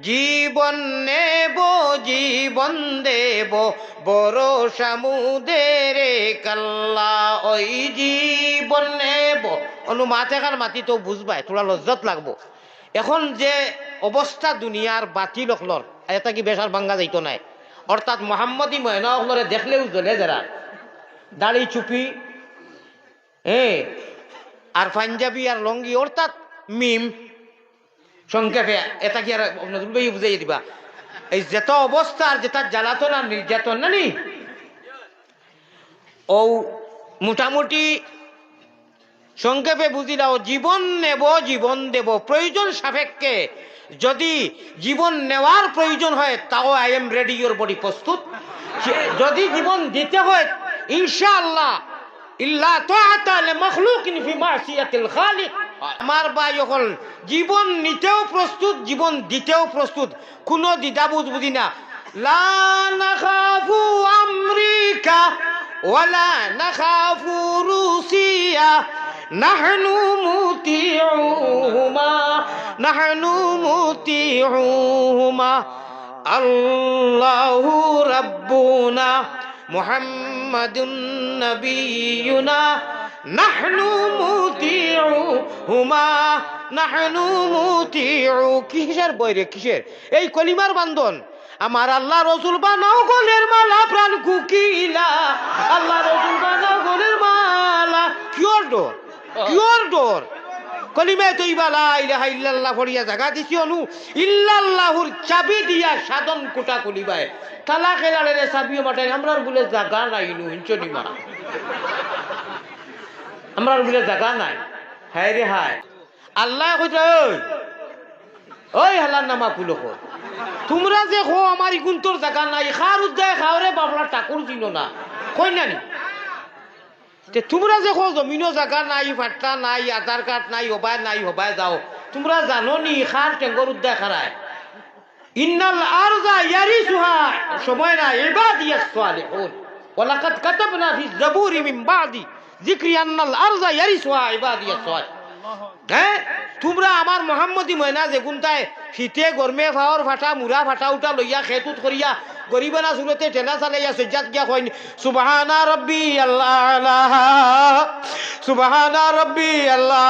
জীবন নেব, জীবন দেব, বড় সামুদের কাল্লা। ওই জীবন নেব। অনু মাথে খান মাতি তো বুঝবাই তোরা লজ্জত লাগবো। এখন যে অবস্থা দুনিয়ার বাতিল অকলর এটা কি বেসার ভাঙ্গা যাইতো নাই। অর্থাৎ মোহাম্মদী ময়না অকলরে দেখলেও জ্বলে যারা দাড়ি চুপি হ্যাঁ আর পাঞ্জাবি আর লঙ্গি অর্থাৎ মিম। সংক্ষেপে, এটা কি আর নতুন ভাই বুঝাই দিবা। এই যেত অবস্থা আর যেটা জ্বালাতন আর নির্যাতন না নি ও মোটামুটি সংক্ষেপে বুঝিলাও জীবন নেব, জীবন দেব, প্রয়োজন সাপেক্ষে। যদি জীবন নেওয়ার প্রয়োজন হয়, তাও I am ready your body প্রস্তুত। যদি জীবন দিতে হয়, ইনশাআল্লাহ, ইল্লা তাআতা লিমাখলুকিন ফি মাসিয়াতিল খালিক। আমার ভাই হল জীবন নিতেও প্রস্তুত, জীবন দিতেও প্রস্তুত, কোনো দ্বিধাবোধ বুঝি না। আমেরিকা ওয়ালা নাখাফু রুসিয়া। নাহনু মুতিউহুমা নাহনু মুতিউহুমা। আল্লাহু রাব্বুনা, মুহাম্মাদুন নবিয়ুনা। নাহনু মুতিউহুমা নাহনু মুতিউ। কিসের বইরে কিসের? এই কলিমার বান্ধন। আমার আল্লাহ রসুল বানাও গলের মালা, প্রাণ কুকিলা। আল্লাহ রসুল বানাও গলের মালা। কিয়র ডোর? কিয়র ডোর? কলিমে তুই বালা ইলাহা ইল্লাল্লাহ ফরিয়া জাগা দিছি অনু। ইল্লাল্লাহুর চাবি দিয়া সাধন কোটা কলিবায়। তালা খেলালে রে চাবি মাঠে আমরার বলে জাগা নাই নু হিঞ্চনি আমরার বলে জাগা নাই। হায় রে হায়। আল্লাহ কইতে ওই ওই হালার নামা কুলক তোমরা যে খো আমার ইগুন্তর জায়গা নাই খার উদ্যায় খাওয়ারে বাবলা টাকুর চিনো না। কই নানি তে তোমরা যে খো জমিনও জায়গা নাই ফাট্টা নাই, আধার কার্ড নাই, হবাই নাই, হবাই যাও। তোমরা জানো নি খার টেঙ্গর উদ্যায় খারায়। ইন্নাল আরজা ইয়ারিসুহা, সময় না ইবাদিয়াস সালিহুন। ওয়ালাকাদ কাতাবনা ফি যাবুরি মিন বাদি। যিকরি আন্নাল আরজা ইয়ারিসুহা ইবাদিয়াস সালিহুন হ্যাঁ। তোমরা আমার মোহাম্মদী ময়না যে গুন্তায় শীতে গরমে ফাওয়ার ফাটা, মুরা ফাটা উঠা লইয়া, খেতুত করিয়া গরিবানা সুরতে ঠেলা চালাইয়া, সজ্জাত গিয়া কইন, সুবহানা রব্বি আল্লাহ, সুবহানা রব্বি আল্লাহ,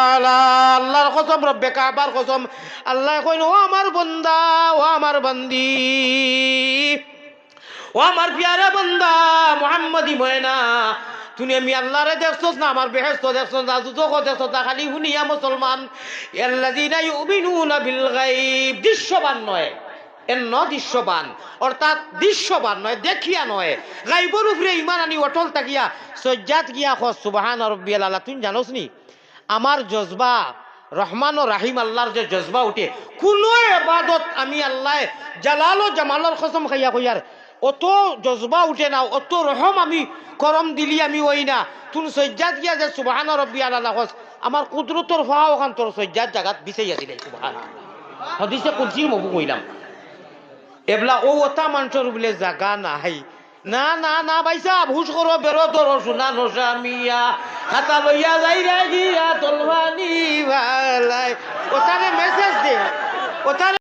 আল্লাহর কসম, রব্বে কাবার কসম। আল্লাহ কইন, ও আমার বন্দা, ও আমার বন্দি, ও আমার পিয়ারা বন্দা, মোহাম্মদী ময়না তুমি আমি আল্লাহরে দেখছস না, আমার বেহেস্ত দেখছস না দুজক দেখছস না, খালি শুনিয়া মুসলমান। দৃশ্যবান নয়। ন দৃশ্যবান দৃশ্যবান নয়, দেখিয়া নয়। ইমান আনি, অটল তুমি আমার জজবা, রহমান ও রাহিম আল্লাহর যে জজবা উঠে কোনো এবাদত আমি আল্লাহ জালাল ও জামালর কসম খাইয়া কইয়ার অত জজবা উঠে না, অত রহম আমি করম দিলি আমি ওই না তুন সজ্জাত গিয়া যে সুবাহান রব্বি আল্লাহ আমার কুদরতর ফাও ওখান তোর সজ্জাত জাগাত বিচাইয়া দিলে সুবাহান হদিসে কুলসির মবু কইলাম। এবলা ও ওটা মানুষের বলে, জাগা নাই না না না বাইসা ভুস করো, বেরো তোর সোনা নসা মিয়া। লইয়া যাই রে গিয়া তলবানি ভালাই ওটারে মেসেজ দে ওটারে